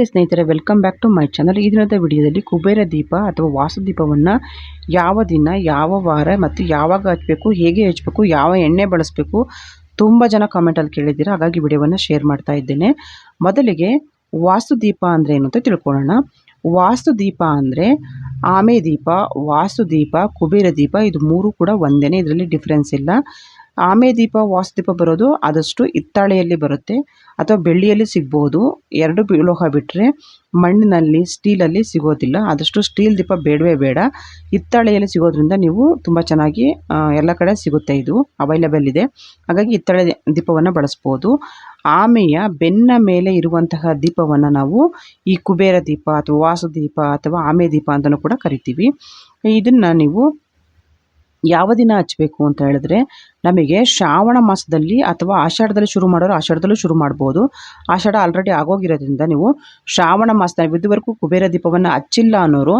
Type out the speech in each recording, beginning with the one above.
ನಮಸ್ತೆ ಸ್ನೇಹಿತರೆ welcome back to my channel ಈ ದಿನದ ವಿಡಿಯೋದಲ್ಲಿ ಕುಬೇರ ದೀಪ ಅಥವಾ ವಾಸು ದೀಪವನ್ನು ಯಾವ ದಿನ, ಯಾವ ವಾರ ಮತ್ತು ಯಾವಾಗ ಹಚ್ಚಬೇಕು ಹೇಗೆ ಹಚ್ಚಬೇಕು ಯಾವ ಎಣ್ಣೆ ಬಳಸಬೇಕು ತುಂಬ ಜನ ಕಾಮೆಂಟಲ್ಲಿ ಕೇಳಿದ್ದೀರಾ. ಹಾಗಾಗಿ ವಿಡಿಯೋವನ್ನು ಶೇರ್ ಮಾಡ್ತಾ ಇದ್ದೇನೆ. ಮೊದಲಿಗೆ ವಾಸುದೀಪ ದೀಪ ಅಂದರೆ ಏನು ಅಂತ ತಿಳ್ಕೊಳ್ಳೋಣ. ವಾಸ್ತು ದೀಪ ಅಂದರೆ ಆಮೆ ದೀಪ, ವಾಸುದೀಪ ದೀಪ ಕುಬೇರ ದೀಪ, ಇದು ಮೂರು ಕೂಡ ಒಂದೇ ಇದರಲ್ಲಿ ಡಿಫ್ರೆನ್ಸ್ ಇಲ್ಲ. ಆಮೆ ದೀಪ ವಾಸ್ತು ದೀಪ ಬರೋದು ಆದಷ್ಟು ಹಿತ್ತಾಳೆಯಲ್ಲಿ ಬರುತ್ತೆ. ಅಥವಾ ಬೆಳ್ಳಿಯಲ್ಲಿ ಸಿಗ್ಬೋದು. ಎರಡು ಲೋಹ ಬಿಟ್ಟರೆ ಮಣ್ಣಿನಲ್ಲಿ, ಸ್ಟೀಲಲ್ಲಿ ಸಿಗೋದಿಲ್ಲ. ಆದಷ್ಟು ಸ್ಟೀಲ್ ದೀಪ ಬೇಡವೇ ಬೇಡ. ಹಿತ್ತಾಳೆಯಲ್ಲಿ ಸಿಗೋದ್ರಿಂದ ನೀವು ತುಂಬ ಚೆನ್ನಾಗಿ ಎಲ್ಲ ಕಡೆ ಸಿಗುತ್ತೆ ಇದು. ಅವೈಲೇಬಲ್ ಇದೆ. ಹಾಗಾಗಿ ಹಿತ್ತಾಳೆ ದೀಪವನ್ನು ಬಳಸ್ಬೋದು. ಆಮೆಯ ಬೆನ್ನ ಮೇಲೆ ಇರುವಂತಹ ದೀಪವನ್ನು ನಾವು ಈ ಕುಬೇರ ದೀಪ ಅಥವಾ ವಾಸು ದೀಪ ಅಥವಾ ಆಮೆ ದೀಪ ಅಂತಲೂ ಕೂಡ ಕರಿತೀವಿ. ಇದನ್ನು ನೀವು ಯಾವ ದಿನ ಹಚ್ಚಬೇಕು ಅಂತ ಹೇಳಿದ್ರೆ ನಮಗೆ ಶ್ರಾವಣ ಮಾಸದಲ್ಲಿ ಅಥವಾ ಆಷಾಢದಲ್ಲಿ ಶುರು ಮಾಡೋರು ಆಷಾಢದಲ್ಲೂ ಶುರು ಮಾಡ್ಬೋದು. ಆಷಾಢ ಆಲ್ರೆಡಿ ಆಗೋಗಿರೋದ್ರಿಂದ ನೀವು ಶ್ರಾವಣ ಮಾಸದ ಇದುವರೆಗೂ ಕುಬೇರ ದೀಪವನ್ನು ಹಚ್ಚಿಲ್ಲ ಅನ್ನೋರು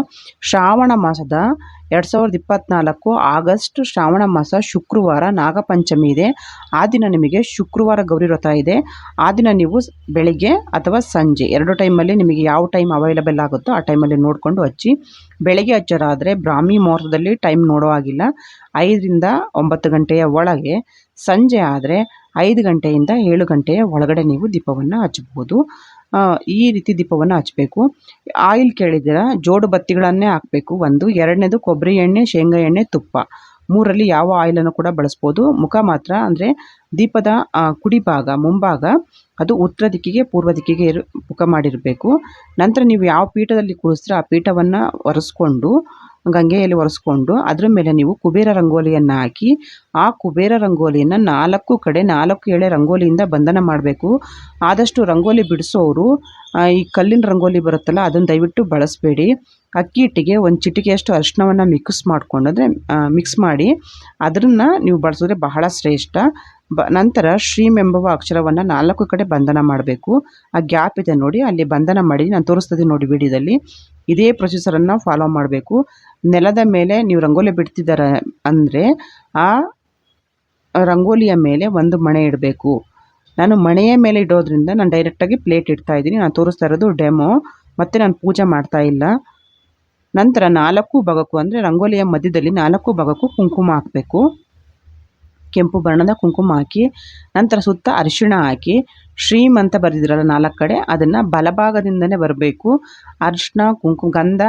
ಶ್ರಾವಣ ಮಾಸದ ಎರಡು ಸಾವಿರದ ಇಪ್ಪತ್ತ್ನಾಲ್ಕು ಆಗಸ್ಟ್ ಶ್ರಾವಣ ಮಾಸ ಶುಕ್ರವಾರ ನಾಗಪಂಚಮಿ ಇದೆ. ಆ ದಿನ ನಿಮಗೆ ಶುಕ್ರವಾರ ಗೌರಿ ವ್ರತ ಇದೆ. ಆ ದಿನ ನೀವು ಬೆಳಿಗ್ಗೆ ಅಥವಾ ಸಂಜೆ ಎರಡು ಟೈಮಲ್ಲಿ ನಿಮಗೆ ಯಾವ ಟೈಮ್ ಅವೈಲಬಲ್ ಆಗುತ್ತೋ ಆ ಟೈಮಲ್ಲಿ ನೋಡಿಕೊಂಡು ಹಚ್ಚಿ ಬೆಳಗ್ಗೆ ಹಚ್ಚೋರಾದರೆ ಬ್ರಾಹ್ಮಿ ಮುಹೂರ್ತದಲ್ಲಿ ಟೈಮ್ ನೋಡೋ ಹಾಗಿಲ್ಲ. ಐದರಿಂದ ಒಂಬತ್ತು ಗಂಟೆಯ ಒಳಗೆ ಸಂಜೆ ಆದರೆ ಐದು ಗಂಟೆಯಿಂದ ಏಳು ಗಂಟೆಯ ಒಳಗಡೆ ನೀವು ದೀಪವನ್ನು ಹಚ್ಬೋದು. ಈ ರೀತಿ ದೀಪವನ್ನು ಹಚ್ಚಬೇಕು ಆಯಿಲ್ ಕೇಳಿದ್ರ ಜೋಡು ಬತ್ತಿಗಳನ್ನೇ ಹಾಕಬೇಕು. ಒಂದು, ಎರಡನೇದು ಕೊಬ್ಬರಿ ಎಣ್ಣೆ, ಶೇಂಗಾ ಎಣ್ಣೆ, ತುಪ್ಪ. ಮೂರಲ್ಲಿ ಯಾವ ಆಯಿಲನ್ನು ಕೂಡ ಬಳಸ್ಬೋದು. ಮುಖ ಮಾತ್ರ ಅಂದರೆ ದೀಪದ ಕುಡಿ ಭಾಗ ಮುಂಭಾಗ, ಅದು ಉತ್ತರ ದಿಕ್ಕಿಗೆ, ಪೂರ್ವ ದಿಕ್ಕಿಗೆ ಇರು, ಮುಖ ಮಾಡಿರಬೇಕು. ನಂತರ ನೀವು ಯಾವ ಪೀಠದಲ್ಲಿ ಕೂರಿಸ್ತೀರ ಆ ಪೀಠವನ್ನು ಒರೆಸ್ಕೊಂಡು, ಗಂಗೆಯಲ್ಲಿ ಒರೆಸ್ಕೊಂಡು, ಅದರ ಮೇಲೆ ನೀವು ಕುಬೇರ ರಂಗೋಲಿಯನ್ನು ಹಾಕಿ, ಆ ಕುಬೇರ ರಂಗೋಲಿಯನ್ನು ನಾಲ್ಕು ಕಡೆ, ನಾಲ್ಕು ಎಳೆ ರಂಗೋಲಿಯಿಂದ ಬಂಧನ ಮಾಡಬೇಕು. ಆದಷ್ಟು ರಂಗೋಲಿ ಬಿಡಿಸೋರು ಈ ಕಲ್ಲಿನ ರಂಗೋಲಿ ಬರುತ್ತಲ್ಲ, ಅದನ್ನು ದಯವಿಟ್ಟು ಬಳಸಬೇಡಿ. ಅಕ್ಕಿ ಹಿಟ್ಟಿಗೆ ಒಂದು ಚಿಟಿಕೆಯಷ್ಟು ಅರಿಶಿನವನ್ನು ಮಿಕ್ಸ್ ಮಾಡ್ಕೊಂಡು ಅಂದರೆ ಮಿಕ್ಸ್ ಮಾಡಿ, ಅದನ್ನು ನೀವು ಬಳಸಿದ್ರೆ ಬಹಳ ಶ್ರೇಷ್ಠ. ಬ, ನಂತರ ಶ್ರೀಮ್ ಎಂಬುವ ಅಕ್ಷರವನ್ನು ನಾಲ್ಕು ಕಡೆ ಬಂಧನ ಮಾಡಬೇಕು. ಆ ಗ್ಯಾಪ್ ಇದೆ ನೋಡಿ, ಅಲ್ಲಿ ಬಂಧನ ಮಾಡಿ ನಾನು ತೋರಿಸ್ತಿದ್ದೀನಿ ನೋಡಿ ವಿಡಿಯೋದಲ್ಲಿ. ಇದೇ ಪ್ರೊಸೆಸರನ್ನು ಫಾಲೋ ಮಾಡಬೇಕು. ನೆಲದ ಮೇಲೆ ನೀವು ರಂಗೋಲಿ ಬಿಡ್ತಿದ್ದಾರೆ ಅಂದರೆ ಆ ರಂಗೋಲಿಯ ಮೇಲೆ ಒಂದು ಮಣೆ ಇಡಬೇಕು. ನಾನು ಮಣೆಯ ಮೇಲೆ ಇಡೋದ್ರಿಂದ ನಾನು ಡೈರೆಕ್ಟಾಗಿ ಪ್ಲೇಟ್ ಇಡ್ತಾ ಇದ್ದೀನಿ. ನಾನು ತೋರಿಸ್ತಾ ಇರೋದು ಡೆಮೋ ಮತ್ತು ನಾನು ಪೂಜೆ ಮಾಡ್ತಾ ಇಲ್ಲ. ನಂತರ ನಾಲ್ಕು ಭಾಗಕ್ಕೂ ಅಂದರೆ ರಂಗೋಲಿಯ ಮಧ್ಯದಲ್ಲಿ ನಾಲ್ಕು ಭಾಗಕ್ಕೂ ಕುಂಕುಮ ಹಾಕಬೇಕು. ಕೆಂಪು ಬಣ್ಣದ ಕುಂಕುಮ ಹಾಕಿ, ನಂತರ ಸುತ್ತ ಅರಿಶಿಣ ಹಾಕಿ, ಶ್ರೀಮ್ ಅಂತ ಬರೆದಿದ್ರಲ್ಲ ನಾಲ್ಕು ಕಡೆ, ಅದನ್ನು ಬಲಭಾಗದಿಂದನೇ ಬರಬೇಕು. ಅರಿಶಿಣ ಕುಂಕುಮ ಗಂಧ,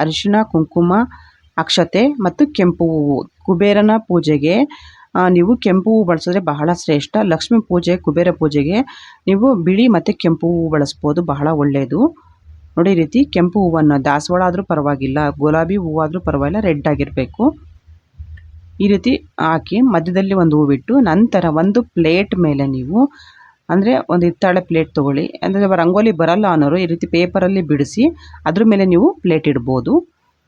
ಅರಿಶಿಣ, ಕುಂಕುಮ, ಅಕ್ಷತೆ ಮತ್ತು ಕೆಂಪು ಹೂವು. ಕುಬೇರನ ಪೂಜೆಗೆ ನೀವು ಕೆಂಪು ಹೂವು ಬಳಸಿದ್ರೆ ಬಹಳ ಶ್ರೇಷ್ಠ. ಲಕ್ಷ್ಮೀ ಪೂಜೆ, ಕುಬೇರ ಪೂಜೆಗೆ ನೀವು ಬಿಳಿ ಮತ್ತು ಕೆಂಪು ಹೂವು ಬಳಸ್ಬೋದು, ಬಹಳ ಒಳ್ಳೆಯದು ನೋಡಿ ರೀತಿ ಕೆಂಪು ಹೂವನ್ನು ದಾಸವಾಳ ಆದರೂ ಪರವಾಗಿಲ್ಲ, ಗುಲಾಬಿ ಹೂವಾದರೂ ಪರವಾಗಿಲ್ಲ, ರೆಡ್ ಆಗಿರಬೇಕು. ಈ ರೀತಿ ಹಾಕಿ ಮಧ್ಯದಲ್ಲಿ ಒಂದು ಹೂವಿಟ್ಟು, ನಂತರ ಒಂದು ಪ್ಲೇಟ್ ಮೇಲೆ ನೀವು ಅಂದರೆ ಒಂದು ಹಿತ್ತಾಳೆ ಪ್ಲೇಟ್ ತೊಗೊಳ್ಳಿ. ಅಂದರೆ ರಂಗೋಲಿ ಬರಲ್ಲ ಅನ್ನೋರು ಈ ರೀತಿ ಪೇಪರಲ್ಲಿ ಬಿಡಿಸಿ ಅದ್ರ ಮೇಲೆ ನೀವು ಪ್ಲೇಟ್ ಇಡ್ಬೋದು.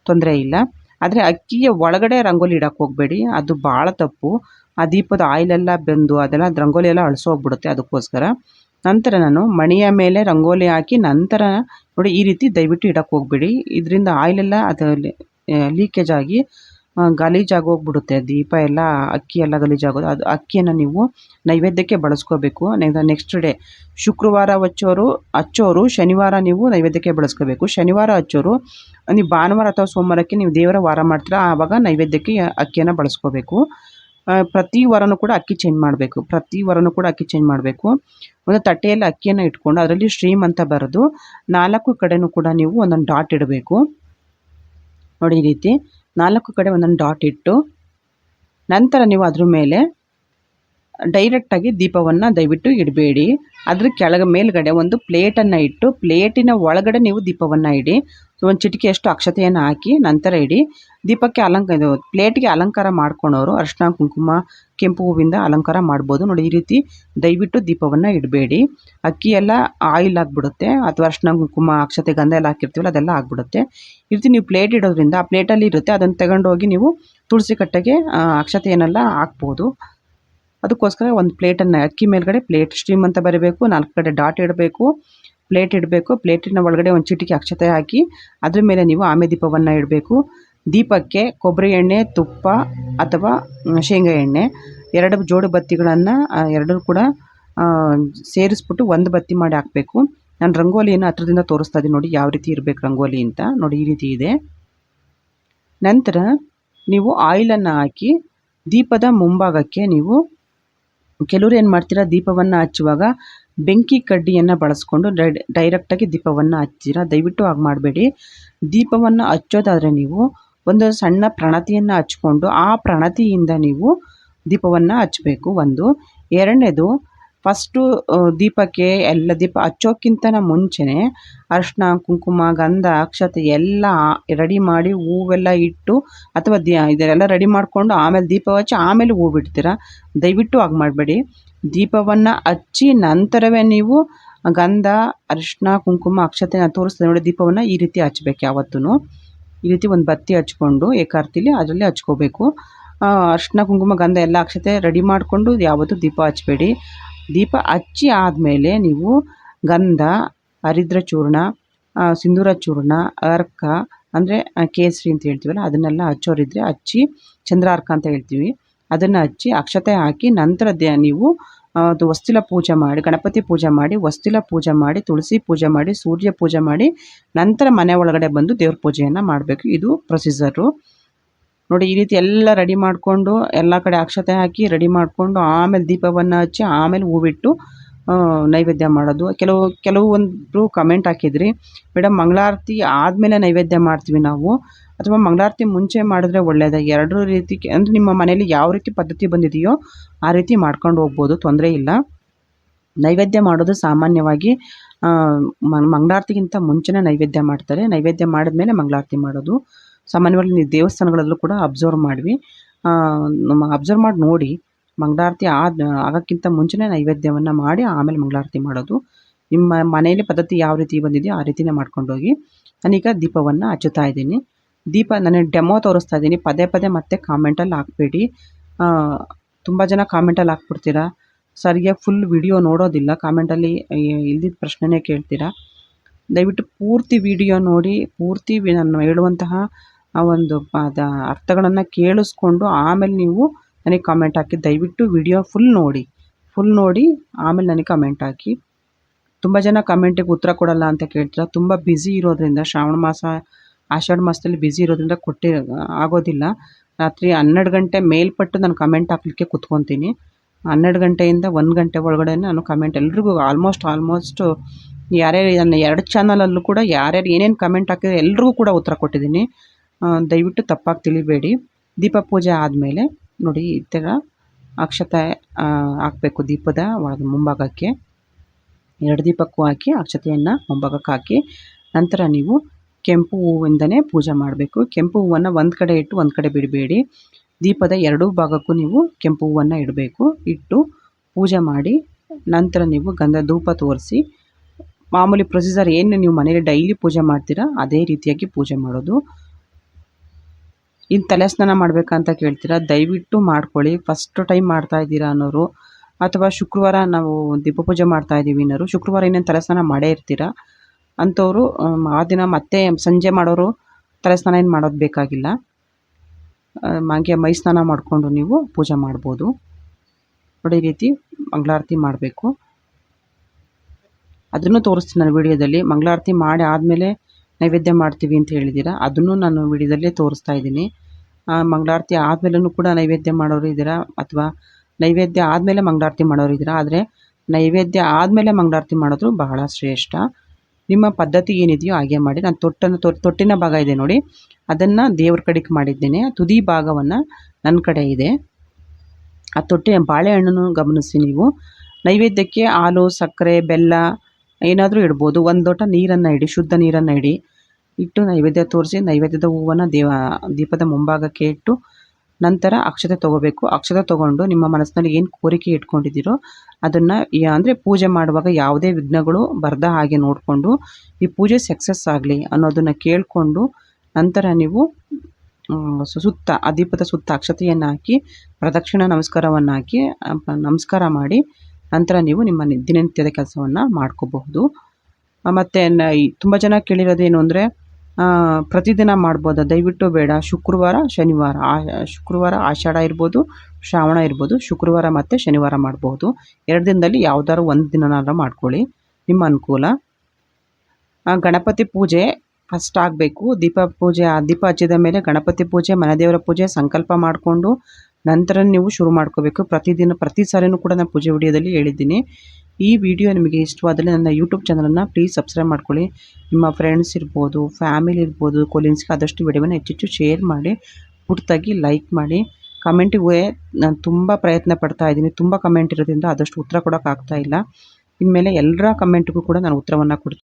ತೊಂದರೆ ಇಲ್ಲ. ಆದರೆ ಅಕ್ಕಿಯ ಒಳಗಡೆ ರಂಗೋಲಿ ಇಡೋಕ್ಕೆ ಹೋಗಬೇಡಿ. ಅದು ಭಾಳ ತಪ್ಪು. ಆ ದೀಪದ ಆಯಿಲೆಲ್ಲ ಬೆಂದು ಅದೆಲ್ಲ ಅದು ರಂಗೋಲಿ ಎಲ್ಲ ಅಳಿಸೋಗ್ಬಿಡುತ್ತೆ ಅದಕ್ಕೋಸ್ಕರ. ನಂತರ ನಾನು ಮಣಿಯ ಮೇಲೆ ರಂಗೋಲಿ ಹಾಕಿ ನಂತರ ನೋಡಿ ಈ ರೀತಿ ದಯವಿಟ್ಟು ಇಡೋಕ್ಕೆ ಹೋಗಬೇಡಿ. ಇದರಿಂದ ಆಯಿಲೆಲ್ಲ ಅದರಲ್ಲಿ ಲೀಕೇಜ್ ಆಗಿ ಗಲೀಜಾಗಿ ಹೋಗ್ಬಿಡುತ್ತೆ ದೀಪ ಎಲ್ಲ, ಅಕ್ಕಿ ಎಲ್ಲ ಗಲೀಜಾಗೋದು ಅದು ಅಕ್ಕಿಯನ್ನು ನೀವು ನೈವೇದ್ಯಕ್ಕೆ ಬಳಸ್ಕೋಬೇಕು. ನೆಕ್ಸ್ಟ್ ಡೇ ಶುಕ್ರವಾರ ಹಚ್ಚೋರು ಹಚ್ಚೋರು, ಶನಿವಾರ ನೀವು ನೈವೇದ್ಯಕ್ಕೆ ಬಳಸ್ಕೋಬೇಕು. ಶನಿವಾರ ಹಚ್ಚೋರು, ನೀವು ಭಾನುವಾರ ಅಥವಾ ಸೋಮವಾರಕ್ಕೆ ನೀವು ದೇವರ ವಾರ ಮಾಡ್ತೀರಾ, ಆವಾಗ ನೈವೇದ್ಯಕ್ಕೆ ಅಕ್ಕಿಯನ್ನು ಬಳಸ್ಕೋಬೇಕು. ಪ್ರತಿ ವಾರನೂ ಕೂಡ ಅಕ್ಕಿ ಚೇಂಜ್ ಮಾಡಬೇಕು. ಪ್ರತಿ ವಾರನೂ ಕೂಡ ಅಕ್ಕಿ ಚೇಂಜ್ ಮಾಡಬೇಕು. ಒಂದು ತಟ್ಟೆಯಲ್ಲಿ ಅಕ್ಕಿಯನ್ನು ಇಟ್ಕೊಂಡು ಅದರಲ್ಲಿ ಶ್ರೀಮ್ ಅಂತ ಬರೆದು ನಾಲ್ಕು ಕಡೆಯೂ ಕೂಡ ನೀವು ಒಂದೊಂದು ಡಾಟ್ ಇಡಬೇಕು. ನೋಡಿ ಈ ರೀತಿ. ನಾಲ್ಕು ಕಡೆ ಒಂದೊಂದು ಡಾಟ್ ಇಟ್ಟು ನಂತರ ನೀವು ಅದ್ರ ಮೇಲೆ ಡೈರೆಕ್ಟಾಗಿ ದೀಪವನ್ನು ದಯವಿಟ್ಟು ಇಡಬೇಡಿ. ಅದ್ರ ಕೆಳಗೆ ಮೇಲ್ಗಡೆ ಒಂದು ಪ್ಲೇಟನ್ನು ಇಟ್ಟು ಪ್ಲೇಟಿನ ಒಳಗಡೆ ನೀವು ದೀಪವನ್ನು ಇಡಿ. ಒಂದು ಚಿಟಿಕೆಯಷ್ಟು ಅಕ್ಷತೆಯನ್ನು ಹಾಕಿ ನಂತರ ಇಡಿ. ದೀಪಕ್ಕೆ ಅಲಂಕ ಇದು ಪ್ಲೇಟ್ಗೆ ಅಲಂಕಾರ ಮಾಡ್ಕೊಳೋರು ಅರಿಶಿನ, ಕುಂಕುಮ ಕೆಂಪು ಹೂವಿಂದ ಅಲಂಕಾರ ಮಾಡ್ಬೋದು. ನೋಡಿ, ಈ ರೀತಿ ದಯವಿಟ್ಟು ದೀಪವನ್ನು ಇಡಬೇಡಿ. ಅಕ್ಕಿ ಎಲ್ಲ ಆಯಿಲ್ ಆಗಿಬಿಡುತ್ತೆ. ಅಥವಾ ಅರಿಶಿನ ಕುಂಕುಮ, ಅಕ್ಷತೆ ಗಂಧ ಎಲ್ಲ ಹಾಕಿರ್ತೀವಲ್ಲ, ಅದೆಲ್ಲ ಆಗಿಬಿಡುತ್ತೆ. ಈ ರೀತಿ ನೀವು ಪ್ಲೇಟ್ ಇಡೋದ್ರಿಂದ, ಆ ಪ್ಲೇಟಲ್ಲಿ ಇರುತ್ತೆ. ಅದನ್ನು ತಗೊಂಡೋಗಿ ನೀವು ತುಳಸಿ ಕಟ್ಟೆಗೆ ಅಕ್ಷತೆ ಅಕ್ಷತೆಯನ್ನೆಲ್ಲ ಹಾಕ್ಬೋದು. ಅದಕ್ಕೋಸ್ಕರ ಒಂದು ಪ್ಲೇಟನ್ನು ಅಕ್ಕಿ ಮೇಲ್ಗಡೆ ಪ್ಲೇಟ್ ಸ್ಟ್ರೀಮ್ ಅಂತ ಬರೀಬೇಕು. ನಾಲ್ಕು ಕಡೆ ಡಾಟ್ ಇಡಬೇಕು. ಪ್ಲೇಟ್ ಇಡಬೇಕು. ಪ್ಲೇಟಿನ ಒಳಗಡೆ ಒಂದು ಚಿಟಿಕೆ ಅಕ್ಷತೆ ಹಾಕಿ, ಅದ್ರ ಮೇಲೆ ನೀವು ಆಮೆ ದೀಪವನ್ನು ಇಡಬೇಕು. ದೀಪಕ್ಕೆ ಕೊಬ್ಬರಿ ಎಣ್ಣೆ, ತುಪ್ಪ ಅಥವಾ ಶೇಂಗಾ ಎಣ್ಣೆ, ಎರಡು ಜೋಡು ಬತ್ತಿಗಳನ್ನು ಎರಡೂ ಕೂಡ ಸೇರಿಸ್ಬಿಟ್ಟು ಒಂದು ಬತ್ತಿ ಮಾಡಿ ಹಾಕಬೇಕು. ನಾನು ರಂಗೋಲಿಯನ್ನು ಹತ್ರದಿಂದ ತೋರಿಸ್ತಾ ಇದ್ದೀನಿ ನೋಡಿ, ಯಾವ ರೀತಿ ಇರಬೇಕು ರಂಗೋಲಿ ಅಂತ. ನೋಡಿ, ಈ ರೀತಿ ಇದೆ. ನಂತರ ನೀವು ಆಯಿಲನ್ನು ಹಾಕಿ ದೀಪದ ಮುಂಭಾಗಕ್ಕೆ ನೀವು ಕೆಲವರು ಏನು ಮಾಡ್ತೀರಾ, ದೀಪವನ್ನು ಹಚ್ಚುವಾಗ ಬೆಂಕಿ ಕಡ್ಡಿಯನ್ನು ಬಳಸ್ಕೊಂಡು ಡೈ ಡೈರೆಕ್ಟಾಗಿ ದೀಪವನ್ನು ಹಚ್ತೀರಾ? ದಯವಿಟ್ಟು ಹಾಗೆ ಮಾಡಬೇಡಿ. ದೀಪವನ್ನು ಹಚ್ಚೋದಾದರೆ ನೀವು ಒಂದು ಸಣ್ಣ ಪ್ರಣತಿಯನ್ನು ಹಚ್ಕೊಂಡು ಆ ಪ್ರಣತಿಯಿಂದ ನೀವು ದೀಪವನ್ನು ಹಚ್ಚಬೇಕು ಒಂದು. ಎರಡನೇದು, ಫಸ್ಟು ದೀಪಕ್ಕೆ ಎಲ್ಲ ದೀಪ ಹಚ್ಚೋಕ್ಕಿಂತ ಮುಂಚೆನೇ ಅರಿಶಿನ ಕುಂಕುಮ, ಗಂಧ, ಅಕ್ಷತೆ ಎಲ್ಲ ರೆಡಿ ಮಾಡಿ ಹೂವೆಲ್ಲ ಇಟ್ಟು ಅಥವಾ ದಿ ಇದೆಲ್ಲ ರೆಡಿ ಮಾಡಿಕೊಂಡು ಆಮೇಲೆ ದೀಪ ಹಚ್ಚಿ ಆಮೇಲೆ ಹೂ ಬಿಡ್ತೀರ? ದಯವಿಟ್ಟು ಹಾಗೆ ಮಾಡಬೇಡಿ. ದೀಪವನ್ನು ಹಚ್ಚಿ ನಂತರವೇ ನೀವು ಗಂಧ ಅರಿಶಿನ ಕುಂಕುಮ, ಅಕ್ಷತೆನ ತೋರಿಸ್ತದೆ ನೋಡಿ, ದೀಪವನ್ನು ಈ ರೀತಿ ಹಚ್ಬೇಕು ಯಾವತ್ತೂ ಈ ರೀತಿ ಒಂದು ಬತ್ತಿ ಹಚ್ಕೊಂಡು ಏಕಾರ್ತಿಲಿ ಅದರಲ್ಲಿ ಹಚ್ಕೋಬೇಕು. ಅರ್ಶಿನ ಕುಂಕುಮ, ಗಂಧ ಎಲ್ಲ ಅಕ್ಷತೆ ರೆಡಿ ಮಾಡಿಕೊಂಡು ಯಾವತ್ತೂ ದೀಪ ಹಚ್ಚಬೇಡಿ ದೀಪ ಹಚ್ಚಿ ಆದಮೇಲೆ ನೀವು ಗಂಧ, ಹರಿದ್ರ ಚೂರ್ಣ ಸಿಂಧೂರ ಚೂರ್ಣ, ಅರ್ಕ, ಅಂದರೆ ಕೇಸರಿ ಅಂತ ಹೇಳ್ತೀವಲ್ಲ, ಅದನ್ನೆಲ್ಲ ಹಚ್ಚೋರಿದ್ರೆ ಹಚ್ಚಿ ಚಂದ್ರಾರ್ಕ ಅಂತ ಹೇಳ್ತೀವಿ. ಅದನ್ನು ಹಚ್ಚಿ ಅಕ್ಷತೆ ಹಾಕಿ ನಂತರ ನೀವು ಅದು ವಸ್ತಿಲ ಪೂಜೆ ಮಾಡಿ, ಗಣಪತಿ ಪೂಜೆ ಮಾಡಿ, ವಸ್ತಿಲ ಪೂಜೆ ಮಾಡಿ, ತುಳಸಿ ಪೂಜೆ ಮಾಡಿ, ಸೂರ್ಯ ಪೂಜೆ ಮಾಡಿ, ನಂತರ ಮನೆ ಒಳಗಡೆ ಬಂದು ದೇವ್ರ ಪೂಜೆಯನ್ನು ಮಾಡಬೇಕು. ಇದು ಪ್ರೊಸೀಜರು. ನೋಡಿ, ಈ ರೀತಿ ಎಲ್ಲ ರೆಡಿ ಮಾಡಿಕೊಂಡು, ಎಲ್ಲ ಕಡೆ ಅಕ್ಷತೆ ಹಾಕಿ ರೆಡಿ ಮಾಡಿಕೊಂಡು, ಆಮೇಲೆ ದೀಪವನ್ನು ಹಚ್ಚಿ, ಆಮೇಲೆ ಹೂವಿಟ್ಟು ನೈವೇದ್ಯ ಮಾಡೋದು. ಕೆಲವು ಕೆಲವೊಂದು ಕಮೆಂಟ್ ಹಾಕಿದ್ರಿ ಮೇಡಮ್ ಮಂಗಳಾರತಿ ಆದಮೇಲೆ ನೈವೇದ್ಯ ಮಾಡ್ತೀವಿ ನಾವು. ಅಥವಾ ಮಂಗಳಾರತಿ ಮುಂಚೆ ಮಾಡಿದ್ರೆ ಒಳ್ಳೆಯದ ಎರಡು ರೀತಿ ಅಂದರೆ ನಿಮ್ಮ ಮನೇಲಿ ಯಾವ ರೀತಿ ಪದ್ಧತಿ ಬಂದಿದೆಯೋ ಆ ರೀತಿ ಮಾಡ್ಕೊಂಡು ಹೋಗ್ಬೋದು, ತೊಂದರೆ ಇಲ್ಲ. ನೈವೇದ್ಯ ಮಾಡೋದು ಸಾಮಾನ್ಯವಾಗಿ ಮಂಗಳಾರತಿಗಿಂತ ಮುಂಚೆನೇ ನೈವೇದ್ಯ ಮಾಡ್ತಾರೆ. ನೈವೇದ್ಯ ಮಾಡಿದ್ಮೇಲೆ ಮಂಗಳಾರತಿ ಮಾಡೋದು. ಸಾಮಾನ್ಯವಾಗಿ ನೀವು ದೇವಸ್ಥಾನಗಳಲ್ಲೂ ಕೂಡ ಅಬ್ಸರ್ವ್ ಮಾಡಿವಿ. ಅಬ್ಸರ್ವ್ ಮಾಡಿ ನೋಡಿ. ಮಂಗಳಾರತಿ ಆದ ಆಗೋಕ್ಕಿಂತ ಮುಂಚೆನೇ ನೈವೇದ್ಯವನ್ನು ಮಾಡಿ ಆಮೇಲೆ ಮಂಗಳಾರತಿ ಮಾಡೋದು. ನಿಮ್ಮ ಮನೆಯಲ್ಲಿ ಪದ್ಧತಿ ಯಾವ ರೀತಿ ಬಂದಿದೆಯೋ ಆ ರೀತಿನೇ ಮಾಡ್ಕೊಂಡೋಗಿ. ನಾನೀಗ ದೀಪವನ್ನು ಹಚ್ಚುತ್ತಾ ಇದ್ದೀನಿ. ದೀಪ ನಾನು ಡೆಮೋ ತೋರಿಸ್ತಾ ಇದ್ದೀನಿ. ಪದೇ ಪದೇ ಮತ್ತೆ ಕಾಮೆಂಟಲ್ಲಿ ಹಾಕ್ಬೇಡಿ. ತುಂಬ ಜನ ಕಾಮೆಂಟಲ್ಲಿ ಹಾಕ್ಬಿಡ್ತೀರಾ? ಸರಿಯಾಗಿ ಫುಲ್ ವಿಡಿಯೋ ನೋಡೋದಿಲ್ಲ. ಕಾಮೆಂಟಲ್ಲಿ ಇಲ್ದಿದ್ದ ಪ್ರಶ್ನೆನೇ ಕೇಳ್ತೀರಾ? ದಯವಿಟ್ಟು ಪೂರ್ತಿ ವಿಡಿಯೋ ನೋಡಿ, ಪೂರ್ತಿ ನಾನು ಹೇಳುವಂತಹ ಆ ಒಂದು ಅರ್ಥಗಳನ್ನು ಕೇಳಿಸ್ಕೊಂಡು ಆಮೇಲೆ ನೀವು ನನಗೆ ಕಾಮೆಂಟ್ ಹಾಕಿ, ದಯವಿಟ್ಟು ವಿಡಿಯೋ ಫುಲ್ ನೋಡಿ. ಫುಲ್ ನೋಡಿ, ಆಮೇಲೆ ನನಗೆ ಕಮೆಂಟ್ ಹಾಕಿ. ತುಂಬ ಜನ ಕಮೆಂಟಿಗೆ ಉತ್ತರ ಕೊಡಲ್ಲ ಅಂತ ಕೇಳ್ತೀರ ತುಂಬ ಬ್ಯುಸಿ ಇರೋದರಿಂದ, ಶ್ರಾವಣ ಮಾಸ, ಆಷಾಢ ಮಾಸದಲ್ಲಿ ಬ್ಯುಸಿ ಇರೋದ್ರಿಂದ ಕೊಟ್ಟಿ, ಆಗೋದಿಲ್ಲ. ರಾತ್ರಿ ಹನ್ನೆರಡು ಗಂಟೆ ಮೇಲ್ಪಟ್ಟು ನಾನು ಕಮೆಂಟ್ ಹಾಕ್ಲಿಕ್ಕೆ ಕುತ್ಕೊತೀನಿ. ಹನ್ನೆರಡು ಗಂಟೆಯಿಂದ ಒಂದು ಗಂಟೆ ಒಳಗಡೆ ನಾನು ಕಮೆಂಟ್ ಎಲ್ರಿಗೂ ಆಲ್ಮೋಸ್ಟ್ ಆಲ್ಮೋಸ್ಟ್ ಯಾರ್ಯಾರು ನನ್ನ ಎರಡು ಚಾನಲಲ್ಲೂ ಕೂಡ ಯಾರ್ಯಾರು ಏನೇನು ಕಮೆಂಟ್ ಹಾಕಿದ್ರೆ ಎಲ್ರಿಗೂ ಕೂಡ ಉತ್ತರ ಕೊಟ್ಟಿದ್ದೀನಿ. ದಯವಿಟ್ಟು ತಪ್ಪಾಗಿ ತಿಳಿಬೇಡಿ. ದೀಪ ಪೂಜೆ ಆದಮೇಲೆ ನೋಡಿ, ಈ ಥರ ಅಕ್ಷತೆ ಹಾಕಬೇಕು ದೀಪದ ಒಳಗೆ ಮುಂಭಾಗಕ್ಕೆ ಎರಡು ದೀಪಕ್ಕೂ ಹಾಕಿ, ಅಕ್ಷತೆಯನ್ನು ಮುಂಭಾಗಕ್ಕೆ ಹಾಕಿ. ನಂತರ ನೀವು ಕೆಂಪು ಹೂವಿಂದನೇ ಪೂಜೆ ಮಾಡಬೇಕು. ಕೆಂಪು ಹೂವನ್ನು ಒಂದು ಕಡೆ ಇಟ್ಟು ಒಂದು ಕಡೆ ಬಿಡಬೇಡಿ. ದೀಪದ ಎರಡೂ ಭಾಗಕ್ಕೂ ನೀವು ಕೆಂಪು ಹೂವನ್ನು ಇಡಬೇಕು. ಇಟ್ಟು ಪೂಜೆ ಮಾಡಿ, ನಂತರ ನೀವು ಗಂಧ ಧೂಪ ತೋರಿಸಿ. ಮಾಮೂಲಿ ಪ್ರೊಸೀಜರ್ ಏನು ನೀವು ಮನೇಲಿ ಡೈಲಿ ಪೂಜೆ ಮಾಡ್ತೀರಾ, ಅದೇ ರೀತಿಯಾಗಿ ಪೂಜೆ ಮಾಡೋದು. ಇನ್ನು ತಲೆ ಸ್ನಾನ ಮಾಡಬೇಕಂತ ಕೇಳ್ತೀರಾ? ದಯವಿಟ್ಟು ಮಾಡ್ಕೊಳ್ಳಿ. ಫಸ್ಟ್ ಟೈಮ್ ಮಾಡ್ತಾ ಇದ್ದೀರಾ ಅನ್ನೋರು, ಅಥವಾ ಶುಕ್ರವಾರ ನಾವು ದೀಪ ಪೂಜೆ ಮಾಡ್ತಾ ಇದ್ದೀವಿ ಅನ್ನೋರು, ಶುಕ್ರವಾರ ಇನ್ನೇನು ತಲೆ ಸ್ನಾನ ಮಾಡೇ ಇರ್ತೀರಾ? ಅಂಥವರು ಆ ದಿನ ಮತ್ತೆ ಸಂಜೆ ಮಾಡೋರು ತಲೆ ಸ್ನಾನ ಏನು ಮಾಡೋದು ಬೇಕಾಗಿಲ್ಲ. ಹಾಗೆ ಮೈ ಸ್ನಾನ ಮಾಡಿಕೊಂಡು ನೀವು ಪೂಜೆ ಮಾಡ್ಬೋದು. ನೋಡಿ ರೀತಿ ಮಂಗಳಾರತಿ ಮಾಡಬೇಕು. ಅದನ್ನು ತೋರಿಸ್ತೀನಿ ನಾನು ವೀಡಿಯೋದಲ್ಲಿ. ಮಂಗಳಾರತಿ ಮಾಡಿ ಆದಮೇಲೆ ನೈವೇದ್ಯ ಮಾಡ್ತೀವಿ ಅಂತ ಹೇಳಿದ್ದೀರ ಅದನ್ನು ನಾನು ವಿಡಿಯೋದಲ್ಲೇ ತೋರಿಸ್ತಾ ಇದ್ದೀನಿ. ಮಂಗಳಾರತಿ ಆದಮೇಲೂ ಕೂಡ ನೈವೇದ್ಯ ಮಾಡೋರು ಇದ್ದೀರಾ? ಅಥವಾ ನೈವೇದ್ಯ ಆದಮೇಲೆ ಮಂಗಳಾರತಿ ಮಾಡೋರು ಇದ್ದೀರಾ? ಆದರೆ ನೈವೇದ್ಯ ಆದಮೇಲೆ ಮಂಗಳಾರತಿ ಮಾಡೋದು ಬಹಳ ಶ್ರೇಷ್ಠ. ನಿಮ್ಮ ಪದ್ಧತಿ ಏನಿದೆಯೋ ಹಾಗೆ ಮಾಡಿ. ನಾನು ತೊಟ್ಟನ್ನು ತೊಟ್ಟಿನ ಭಾಗ ಇದೆ ನೋಡಿ. ಅದನ್ನು ದೇವ್ರ ಕಡೆಗೆ ಮಾಡಿದ್ದೇನೆ. ತುದಿ ಭಾಗವನ್ನು ನನ್ನ ಕಡೆ ಇದೆ. ಆ ತೊಟ್ಟಿ ಬಾಳೆಹಣ್ಣನ್ನು ಗಮನಿಸಿ ನೀವು. ನೈವೇದ್ಯಕ್ಕೆ ಹಾಲು, ಸಕ್ಕರೆ, ಬೆಲ್ಲ ಏನಾದರೂ ಇಡ್ಬೋದು. ಒಂದು ಲೋಟ ನೀರನ್ನು ಇಡಿ, ಶುದ್ಧ ನೀರನ್ನು ಇಡಿ. ಇಟ್ಟು ನೈವೇದ್ಯ ತೋರಿಸಿ, ನೈವೇದ್ಯದ ಹೂವನ್ನು ದೇವ, ದೀಪದ ಮುಂಭಾಗಕ್ಕೆ ಇಟ್ಟು ನಂತರ ಅಕ್ಷತೆ ತೊಗೋಬೇಕು. ಅಕ್ಷತೆ ತೊಗೊಂಡು ನಿಮ್ಮ ಮನಸ್ಸಿನಲ್ಲಿ ಏನು ಕೋರಿಕೆ ಇಟ್ಕೊಂಡಿದ್ದೀರೋ ಅದನ್ನು ಅಂದರೆ ಪೂಜೆ ಮಾಡುವಾಗ ಯಾವುದೇ ವಿಘ್ನಗಳು ಬರದ ಹಾಗೆ ನೋಡಿಕೊಂಡು ಈ ಪೂಜೆ ಸಕ್ಸಸ್ ಆಗಲಿ ಅನ್ನೋದನ್ನು ಕೇಳಿಕೊಂಡು ನಂತರ ನೀವು ಸುತ್ತ, ಆ ದೀಪದ ಸುತ್ತ ಅಕ್ಷತೆಯನ್ನು ಹಾಕಿ ಪ್ರದಕ್ಷಿಣ ನಮಸ್ಕಾರವನ್ನು ಹಾಕಿ ನಮಸ್ಕಾರ ಮಾಡಿ ನಂತರ ನೀವು ನಿಮ್ಮ ದಿನನಿತ್ಯದ ಕೆಲಸವನ್ನು ಮಾಡ್ಕೋಬಹುದು. ಮತ್ತು ತುಂಬ ಜನ ಕೇಳಿರೋದೇನು ಅಂದರೆ ಪ್ರತಿದಿನ ಮಾಡ್ಬೋದಾ. ದಯವಿಟ್ಟು ಬೇಡ. ಶುಕ್ರವಾರ, ಶನಿವಾರ ಆ, ಶುಕ್ರವಾರ ಆಷಾಢ ಇರ್ಬೋದು, ಶ್ರಾವಣ ಇರ್ಬೋದು, ಶುಕ್ರವಾರ ಮತ್ತು ಶನಿವಾರ ಮಾಡಬಹುದು ಎರಡು ದಿನದಲ್ಲಿ ಯಾವ್ದಾದ್ರು ಒಂದು ದಿನನಾದ್ರೂ ಮಾಡ್ಕೊಳ್ಳಿ. ನಿಮ್ಮ ಅನುಕೂಲ. ಗಣಪತಿ ಪೂಜೆ ಫಸ್ಟ್ ಆಗಬೇಕು. ದೀಪ ಪೂಜೆ, ಆ, ದೀಪ ಹಚ್ಚಿದ ಮೇಲೆ ಗಣಪತಿ ಪೂಜೆ ಮನೆದೇವರ ಪೂಜೆ ಸಂಕಲ್ಪ ಮಾಡಿಕೊಂಡು ನಂತರ ನೀವು ಶುರು ಮಾಡ್ಕೋಬೇಕು. ಪ್ರತಿದಿನ, ಪ್ರತಿ ಸಾರಿನೂ ಕೂಡ ನಾನು ಪೂಜೆ ವಿಡಿಯೋದಲ್ಲಿ ಹೇಳಿದ್ದೀನಿ. ಈ ವಿಡಿಯೋ ನಿಮಗೆ ಇಷ್ಟವಾದಲ್ಲಿ ನನ್ನ ಯೂಟ್ಯೂಬ್ ಚಾನಲನ್ನು ಪ್ಲೀಸ್ ಸಬ್ಸ್ಕ್ರೈಬ್ ಮಾಡ್ಕೊಳ್ಳಿ. ನಿಮ್ಮ ಫ್ರೆಂಡ್ಸ್ ಇರ್ಬೋದು ಫ್ಯಾಮಿಲಿ ಇರ್ಬೋದು ಕೊಲೀನ್ಸ್ಗೆ ಆದಷ್ಟು ವಿಡಿಯೋವನ್ನು ಹೆಚ್ಚೆಚ್ಚು ಶೇರ್ ಮಾಡಿ, ಪುಟ್ಟಾಗಿ ಲೈಕ್ ಮಾಡಿ. ಕಮೆಂಟಿಗೆ ನಾನು ತುಂಬ ಪ್ರಯತ್ನ ಪಡ್ತಾ ಇದ್ದೀನಿ. ತುಂಬ ಕಮೆಂಟ್ ಇರೋದ್ರಿಂದ ಆದಷ್ಟು ಉತ್ತರ ಕೊಡೋಕ್ಕಾಗ್ತಾ ಇಲ್ಲ. ಇನ್ಮೇಲೆ ಎಲ್ಲರ ಕಮೆಂಟ್ಗೂ ಕೂಡ ನಾನು ಉತ್ತರವನ್ನು ಕೊಡ್ತೀನಿ.